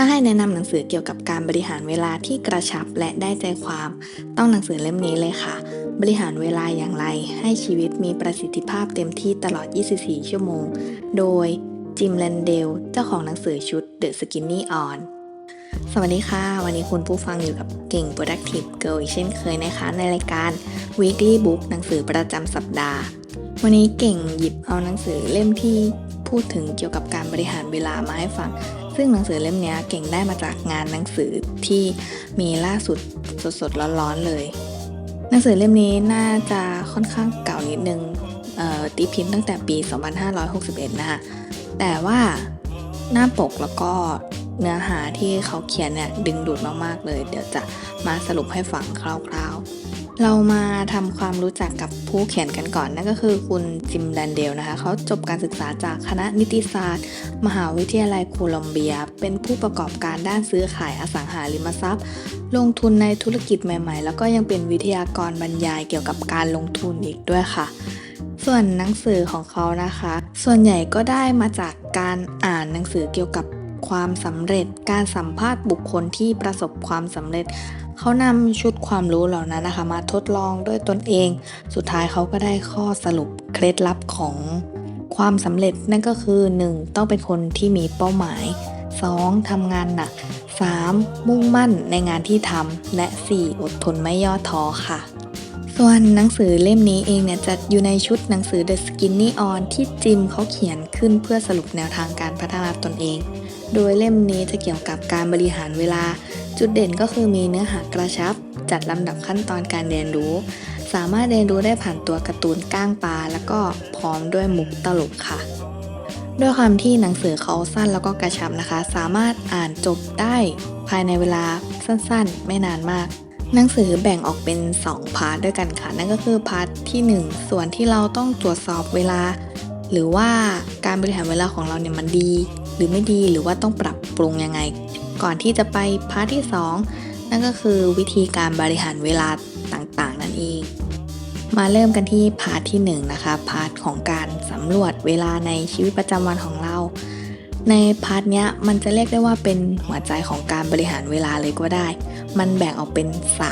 ถ้าให้แนะนำหนังสือเกี่ยวกับการบริหารเวลาที่กระชับและได้ใจความ ต้องหนังสือเล่มนี้เลยค่ะ บริหารเวลาอย่างไร ให้ชีวิตมีประสิทธิภาพเต็มที่ตลอด 24 ชั่วโมง โดยจิมแลนเดลเจ้าของหนังสือชุด The Skinny On สวัสดีค่ะ วันนี้คุณผู้ฟังอยู่กับเก่ง Productive Girl อีกเช่นเคยนะคะ ในรายการ Weekly Book หนังสือประจำสัปดาห์ วันนี้เก่งหยิบเอาหนังสือเล่มที่พูดถึงเกี่ยวกับการบริหารเวลามาให้ฟัง ซึ่งหนังสือเล่มนี้เก่งได้มาจากงานหนังสือที่มีล่าสุดสดๆร้อนๆเลย หนังสือเล่มนี้น่าจะค่อนข้างเก่านิดนึงตีพิมพ์ตั้งแต่ปี 2561 นะคะแต่ว่าหน้าปกแล้วก็เนื้อหาที่เขาเขียนเนี่ยดึงดูดมากๆเลย เดี๋ยวจะมาสรุปให้ฟังคร่าวๆ เรามาทำความรู้จักกับผู้เขียนกันก่อนนั่นก็คือคุณจิมแลนเดลนะคะเขาจบการศึกษาจากคณะนิติศาสตร์ มหาวิทยาลัยโคลอมเบีย เป็นผู้ประกอบการด้านซื้อขายอสังหาริมทรัพย์ ลงทุนในธุรกิจใหม่ๆ แล้วก็ยังเป็นวิทยากรบรรยายเกี่ยวกับการลงทุนอีกด้วยค่ะ ส่วนหนังสือของเขานะคะ ส่วนใหญ่ก็ได้มาจากการอ่านหนังสือเกี่ยวกับ ความสำเร็จ การสัมภาษณ์บุคคลที่ประสบความสำเร็จ เขานำชุดความรู้เหล่านั้นนะคะ มาทดลองด้วยตนเอง สุดท้ายเขาก็ได้ข้อสรุปเคล็ดลับของความสำเร็จนั่นก็คือ 1. ต้องเป็นคนที่มีเป้าหมาย 2. ทำงานหนัก 3. มุ่งมั่นในงานที่ทำและ 4. อดทนไม่ย่อท้อค่ะส่วนหนังสือเล่มนี้เองเนี่ยจะอยู่ในชุดหนังสือ The Skinny On ที่จิมเขาเขียนขึ้นเพื่อสรุปแนวทางการพัฒนาตนเอง โดยเล่มนี้จะเกี่ยวกับการบริหารเวลา จุดเด่นก็คือมีเนื้อหากระชับ จัดลำดับขั้นตอนการเรียนรู้ สามารถเรียนรู้ได้ผ่านตัวการ์ตูนก้างปลาแล้วก็พร้อมด้วยมุกตลกค่ะ ด้วยความที่หนังสือเขาสั้นแล้วก็กระชับนะคะ สามารถอ่านจบได้ภายในเวลาสั้นๆ ไม่นานมาก หนังสือแบ่งออกเป็น 2 พาร์ทด้วยกันค่ะ นั่นก็คือพาร์ทที่ 1 ส่วนที่เราต้องตรวจสอบเวลา หรือว่าการบริหารเวลาของเราเนี่ยมันดี หรือไม่ดีหรือว่าต้องปรับปรุงยังไง ก่อนที่จะไปพาร์ทที่ 2 นั่นก็คือวิธีการบริหารเวลาต่างๆ นั่นเอง มาเริ่มกันที่พาร์ทที่1นะคะพาร์ทของการสำรวจเวลาในชีวิตประจำวันของเรา ในพาร์ทเนี้ยมันจะเรียกได้ว่าเป็นหัวใจของการบริหารเวลาเลยก็ได้ มันแบ่งออกเป็น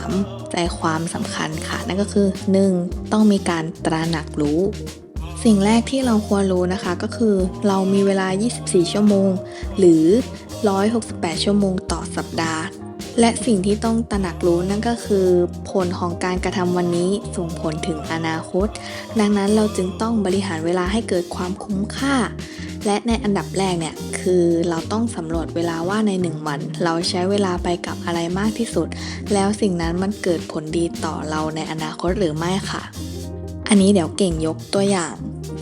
3 ใจความสำคัญค่ะ นั่นก็คือ 1. ต้องมีการตระหนักรู้ สิ่งแรกที่เราควรรู้นะคะก็คือ เรามีเวลา 24 ชั่วโมง หรือ 168 ชั่วโมงต่อสัปดาห์ และสิ่งที่ต้องตระหนักรู้นั่นก็คือ ผลของการกระทำวันนี้ส่งผลถึงอนาคต ดังนั้นเราจึงต้องบริหารเวลาให้เกิดความคุ้มค่า และในอันดับแรกเนี่ยคือเราต้องสำรวจเวลาว่าใน 1 วัน เราใช้เวลาไปกับอะไรมากที่สุด แล้วสิ่งนั้นมันเกิดผลดีต่อเราในอนาคตหรือไม่ค่ะ อันนี้เดี๋ยวเก่งยกตัวอย่าง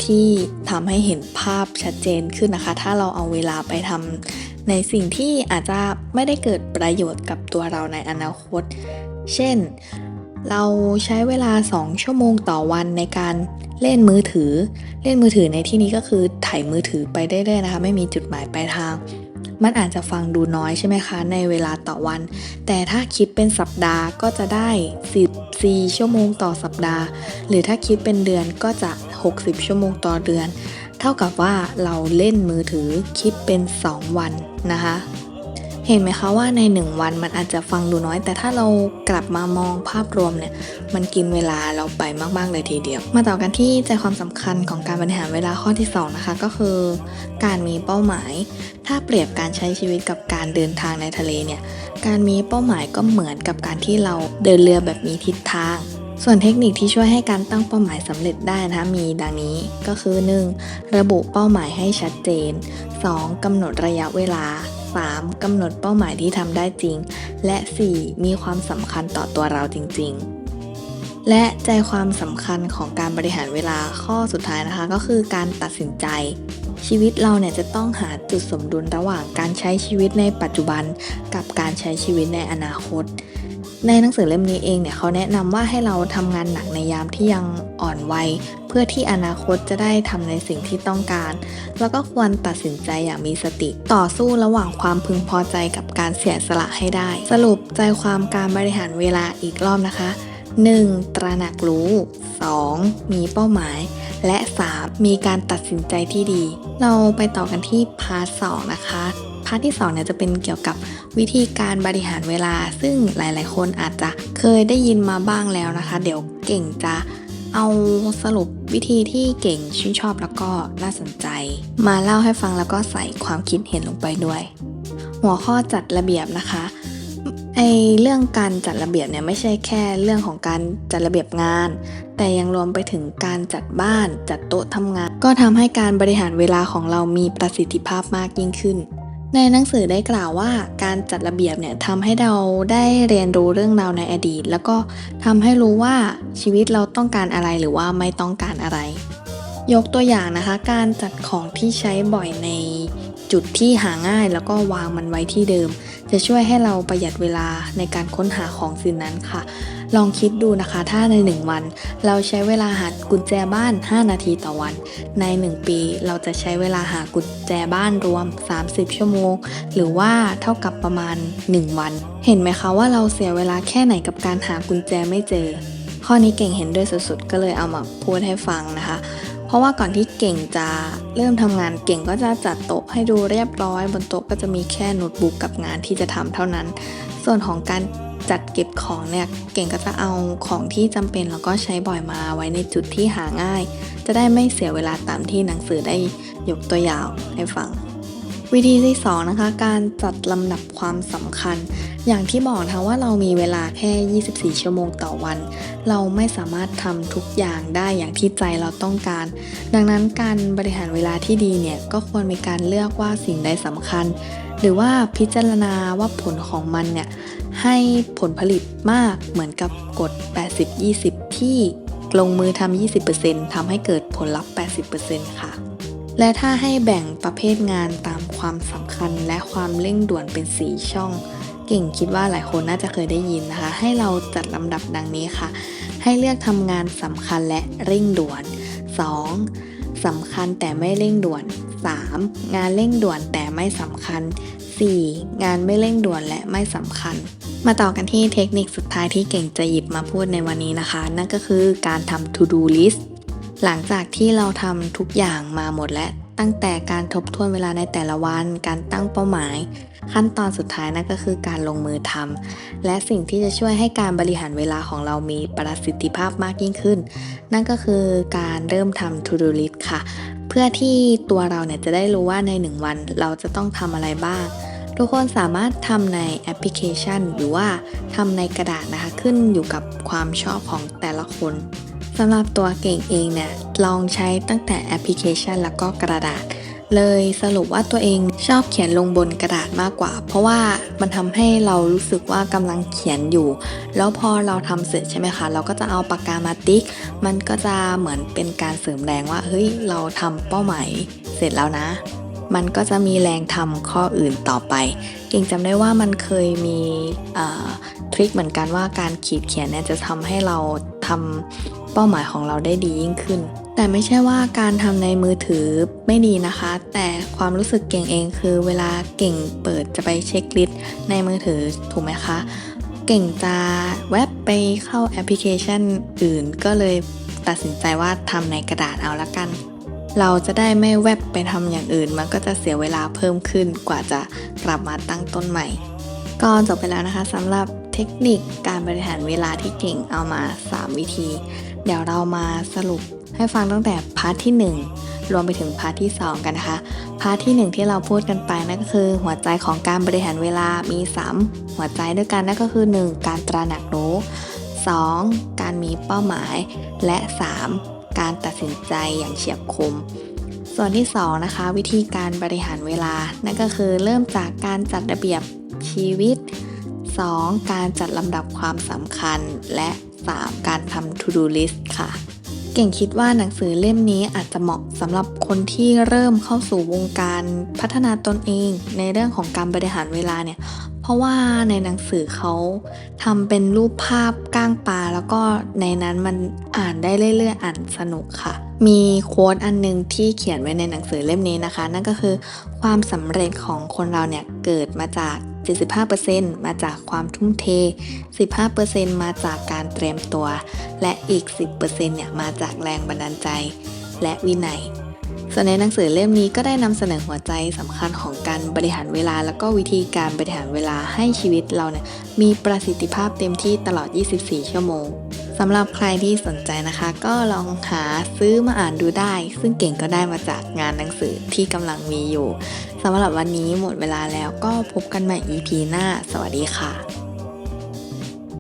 ที่ทำให้เห็นภาพชัดเจนขึ้นนะคะ ถ้าเราเอาเวลาไปทำในสิ่งที่อาจจะไม่ได้เกิดประโยชน์กับตัวเราในอนาคต เช่น เราใช้เวลา 2 ชั่วโมงต่อวันในการเล่นมือถือ เล่นมือถือในที่นี้ก็คือถ่ายมือถือไปเรื่อยๆนะคะ ไม่มีจุดหมายปลายทาง มันอาจจะฟังดูน้อยใช่ไหมคะ ในเวลาต่อวัน แต่ถ้าคิดเป็นสัปดาห์ก็จะได้ 14 ชั่วโมงต่อสัปดาห์ หรือถ้าคิดเป็นเดือนก็จะ 60 ชั่วโมงต่อเดือน เท่ากับว่าเราเล่นมือถือคิดเป็น 2 วันนะคะ เห็นไหมคะว่าใน 1 วันมันอาจจะฟังดูน้อย แต่ถ้าเรากลับมามองภาพรวมเนี่ยมันกินเวลาเราไปมากๆเลยทีเดียว มาต่อกันที่ใจความสำคัญของการบริหารเวลาข้อที่ 2 นะคะ ก็คือ การมีเป้าหมาย ถ้าเปรียบการใช้ชีวิตกับการเดินทางในทะเลเนี่ยการมีเป้าหมายก็เหมือนกับการที่เราเดินเรือแบบมีทิศทางส่วนเทคนิคที่ช่วยให้การตั้งเป้าหมายสำเร็จได้นะคะมีดังนี้ก็คือ 1. ระบุเป้าหมายให้ชัดเจน 2. กำหนดระยะเวลา 3. กำหนดเป้าหมายที่ทำได้จริง และ 4. มีความสำคัญต่อตัวเราจริง ๆ และใจความสำคัญของการบริหารเวลาข้อสุดท้ายนะคะ ก็คือการตัดสินใจ ชีวิตเราเนี่ยจะต้องหาจุดสมดุลระหว่างการใช้ชีวิตในปัจจุบัน กับการใช้ชีวิตในอนาคต ในหนังสือเล่มนี้เองเนี่ยเขาแนะนำว่าให้เราทำงานหนักในยามที่ยังอ่อนวัย เพื่อที่อนาคตจะได้ทำในสิ่งที่ต้องการ แล้วก็ควรตัดสินใจอย่างมีสติ ต่อสู้ระหว่างความพึงพอใจกับการเสียสละให้ได้ สรุปใจความการบริหารเวลาอีกรอบนะคะ 1. ตระหนักรู้ 2. มีเป้าหมาย และ 3. มีการตัดสินใจที่ดี เราไปต่อกันที่พาร์ท2นะคะพาร์ทที่2เนี่ยจะเป็นเกี่ยวกับวิธีการบริหารเวลา ซึ่งหลาย ๆ คนอาจจะเคยได้ยินมาบ้างแล้วนะคะ เดี๋ยวเก่งจะ เอาสรุปวิธีที่เก่งชื่นชอบแล้วก็น่าสนใจ มาเล่าให้ฟังแล้วก็ใส่ความคิดเห็นลงไปด้วย หัวข้อจัดระเบียบนะคะไอเรื่องการจัดระเบียบเนี่ยไม่ใช่แค่เรื่องของการจัดระเบียบงาน แต่ยังรวมไปถึงการจัดบ้านจัดโต๊ะทำงาน ก็ทำให้การบริหารเวลาของเรามีประสิทธิภาพมากยิ่งขึ้น ในหนังสือได้กล่าวว่าการจัดระเบียบเนี่ยทำให้เราได้เรียนรู้เรื่องราวในอดีต แล้วก็ทำให้รู้ว่าชีวิตเราต้องการอะไรหรือว่าไม่ต้องการอะไร ยกตัวอย่างนะคะ การจัดของที่ใช้บ่อยใน จุดที่หาง่ายแล้วก็วางมันไว้ที่เดิม จะช่วยให้เราประหยัดเวลาในการค้นหาของสิ่งนั้นค่ะ ลองคิดดูนะคะ ถ้าใน 1 วัน เราใช้เวลาหากุญแจบ้าน 5 นาทีต่อวัน ใน 1 ปีเราจะใช้เวลาหากุญแจบ้านรวม 30 ชั่วโมง หรือว่าเท่ากับประมาณ 1 วัน เห็นไหมคะว่าเราเสียเวลาแค่ไหนกับการหากุญแจไม่เจอ ข้อนี้เก่งเห็นด้วยสุดๆ ก็เลยเอามาพูดให้ฟังนะคะ เพราะว่าก่อนที่เก่งจะเริ่มทำงานเก่งก็จะจัดโต๊ะให้ดูเรียบร้อย บนโต๊ะก็จะมีแค่โน้ตบุ๊กกับงานที่จะทำเท่านั้น ส่วนของการจัดเก็บของเนี่ยเก่งก็จะเอาของที่จำเป็นแล้วก็ใช้บ่อยมาไว้ในจุดที่หาง่าย จะได้ไม่เสียเวลาตามที่หนังสือได้ยกตัวอย่างให้ฟัง วิธีที่2นะคะการจัดลำดับความสำคัญ อย่างที่บอกนะคะว่าเรามีเวลาแค่ 24 ชั่วโมงต่อวัน เราไม่สามารถทำทุกอย่างได้อย่างที่ใจเราต้องการ ดังนั้นการบริหารเวลาที่ดีเนี่ยก็ควรมีการเลือกว่าสิ่งใดสำคัญ หรือว่าพิจารณาว่าผลของมันเนี่ยให้ผลผลิตมากเหมือนกับกฎ 80-20 ที่ลงมือทำ20%ทำให้เกิดผลลัพธ์ 80%ค่ะ และถ้าให้แบ่งประเภทงานตามความสำคัญและความเร่งด่วนเป็น4ช่อง เก่งคิดว่าหลายคนน่าจะเคยได้ยินนะคะ ให้เราจัดลำดับดังนี้ค่ะ ให้เลือกทำงานสำคัญและเร่งด่วน 2. สำคัญแต่ไม่เร่งด่วน 3. งานเร่งด่วนแต่ไม่สำคัญ 4. งานไม่เร่งด่วนและไม่สำคัญ มาต่อกันที่เทคนิคสุดท้ายที่เก่งจะหยิบมาพูดในวันนี้นะคะ นั่นก็คือการทำ to do list หลังจากที่เราทำทุกอย่างมาหมดแล้วตั้งแต่การทบทวนเวลาในแต่ละวัน การตั้งเป้าหมาย ขั้นตอนสุดท้ายนั่นก็คือการลงมือทำและสิ่งที่จะช่วยให้การบริหารเวลาของเรามีประสิทธิภาพมากยิ่งขึ้น นั่นก็คือการเริ่มทำ to do list ค่ะ เพื่อที่ตัวเราเนี่ยจะได้รู้ว่าใน 1 วันเราจะต้องทำอะไรบ้าง ทุกคนสามารถทำในแอปพลิเคชัน หรือว่าทำในกระดาษนะคะขึ้นอยู่กับความชอบของแต่ละคน สำหรับตัวเก่งเองเนี่ยลองใช้ตั้งแต่แอปพลิเคชันแล้วก็กระดาษ เลยสรุปว่าตัวเองชอบเขียนลงบนกระดาษมากกว่า เพราะว่ามันทำให้เรารู้สึกว่ากำลังเขียนอยู่ แล้วพอเราทำเสร็จใช่ไหมคะ เราก็จะเอาปากกามาติ๊ก มันก็จะเหมือนเป็นการเสริมแรงว่าเฮ้ยเราทำเป้าหมายเสร็จแล้วนะ มันก็จะมีแรงทำข้ออื่นต่อไป เก่งจำได้ว่ามันเคยมีทริคเหมือนกันว่าการขีดเขียนเนี่ยจะทำให้เราทำ เป้าหมายของเราได้ดียิ่งขึ้น แต่ไม่ใช่ว่าการทำในมือถือไม่ดีนะคะ แต่ความรู้สึกเก่งเองคือเวลาเก่งเปิดจะไปเช็คลิสต์ในมือถือถูกไหมคะเก่งจะแวบไปเข้าแอปพลิเคชันอื่น ก็เลยตัดสินใจว่าทำในกระดาษเอาละกัน เราจะได้ไม่แวบไปทำอย่างอื่น มันก็จะเสียเวลาเพิ่มขึ้นกว่าจะกลับมาตั้งต้นใหม่ ก็จบไปแล้วนะคะสำหรับเทคนิคการบริหารเวลาที่เก่งเอามา 3 วิธี เดี๋ยวเรามาสรุปให้ฟังตั้งแต่พาร์ทที่ 1 รวมไปถึงพาร์ทที่ 2 กันนะคะ พาร์ทที่ 1 ที่เราพูดกันไปนั่นก็คือ หัวใจของการบริหารเวลามี 3 หัวใจด้วยกันนั่นก็คือ 1. การตระหนักรู้ 2. การมีเป้าหมาย และ 3. การตัดสินใจอย่างเฉียบคม ส่วนที่ 2 นะคะ วิธีการบริหารเวลา นั่นก็คือเริ่มจากการจัดระเบียบชีวิต 2. การจัดลำดับความสำคัญและ 3. การทำ to do list ค่ะ เก่งคิดว่าหนังสือเล่มนี้อาจจะเหมาะสำหรับคนที่เริ่มเข้าสู่วงการพัฒนาตนเอง ในเรื่องของการบริหารเวลาเนี่ยเพราะว่าในหนังสือเขาทำเป็นรูปภาพก้างปลาแล้วก็ในนั้นมันอ่านได้เรื่อยๆ อ่านสนุกค่ะ มีโค้ดอันนึงที่เขียนไว้ในหนังสือเล่มนี้นะคะ นั่นก็คือความสำเร็จของคนเราเนี่ยเกิดมาจาก 75%มาจากความทุ่มเท 15%มาจากการเตรียมตัว และอีก 10%เนี่ยมาจากแรงบันดาลใจ และวินัย ส่วนในหนังสือเล่มนี้ก็ได้นำเสนอหัวใจสำคัญของการบริหารเวลา แล้วก็วิธีการบริหารเวลาให้ชีวิตเราเนี่ยมีประสิทธิภาพเต็มที่ตลอด 24 ชั่วโมงสำหรับใครที่สนใจนะคะ ก็ลองหาซื้อมาอ่านดูได้ ซึ่งเก่งก็ได้มาจากงานหนังสือที่กำลังมีอยู่ สำหรับวันนี้หมดเวลาแล้วก็พบกันใหม่ EP หน้า สวัสดีค่ะ